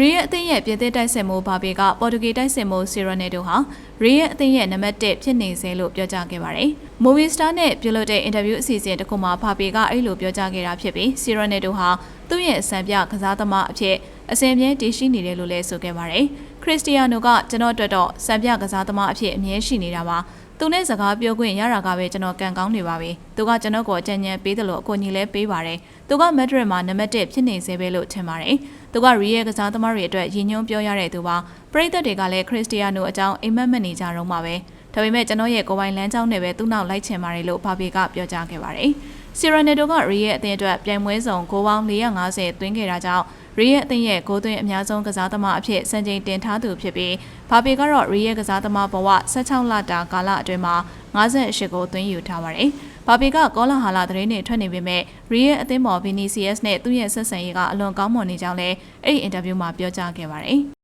ရီရဲ့အသင်းရဲ့ပြည်သက်တိုက်စစ်မှုဘာဘေကပေါ်တူဂီတိုက်စစ်မှုဆီရိုနယ်ဒိုဟာရီရဲ့အသင်းရဲ့နံပါတ်1ဖြစ်နေစေလို့ပြောကြားခဲ့ပါတယ်။မိုဗီစတာနဲ့ပြုလုပ်တဲ့အင်တာဗျူးအစီအစဉ်တစ်ခုမှာဘာဘေကအဲ့လိုပြောကြားခဲ့တာဖြစ်ပြီးဆီရိုနယ်ဒိုဟာသူ့ရဲ့အစံပြကစားသမားအဖြစ် အစဉ်အမြဲတည်ရှိနေတယ်လို့လည်းဆိုခဲ့ပါတယ်။ခရစ္စတီယာနိုကကျွန်တော်အတွက်တော့စံပြကစားသမားအဖြစ်အမြဲရှိနေတာပါ။သူနဲ့စကားပြောခွင့်ရတာကပဲကျွန်တော်ကန်ကောင်းနေပါပြီ။သူကကျွန်တော်ကိုအကြံဉာဏ်ပေးတယ်လို့အကူအညီလည်းပေးပါတယ်။သူကမက်ဒရစ်မှာနံပါတ်1ဖြစ်နေစေပဲလို့ထင်ပါတယ်။သူကရီရဲ့ကစားသမားတွေအတွက်ရည်ညွှန်းပြောရတဲ့သူပါ။ပရိသတ်တွေကလည်းခရစ္စတီယာနိုအကြောင်းအိမ်မက်မက်နေကြတော့မှာပဲ။ဒါပေမဲ့ကျွန်တော်ရဲ့ကိုယ်ပိုင်လမ်းကြောင်းနဲ့ပဲသူ့နောက်လိုက်ချင်ပါတယ်လို့ဘာဘေကပြောကြားခဲ့ပါတယ်။ ဆီရနယ်ဒိုကရီရဲ့အသင်းအတွက်ပြိုင်ပွဲဆောင်ဂိုးပေါင်း450သွင်းခဲ့တာကြောင့်ရီရဲ့အသင်းရဲ့ဂိုးသွင်းအများဆုံးကစားသမားအဖြစ်စံချိန်တင်ထားသူဖြစ်ပြီးဘာပေကတော့ရီရဲ့ကစားသမားဘဝ16လတာကာလအတွင်းမှာ58ဂိုးသွင်းယူထားပါတယ်။ဘာပေကကောလာဟာလာသတင်းတွေထွက်နေပေမဲ့ရီရဲ့အသင်းပေါ်ဗီနီစီယက်စ်နဲ့သူ့ရဲ့ဆက်ဆံရေးကအလွန်ကောင်းမွန်နေကြောင်းလည်းအဲ့ဒီအင်တာဗျူးမှာပြောကြားခဲ့ပါတယ်။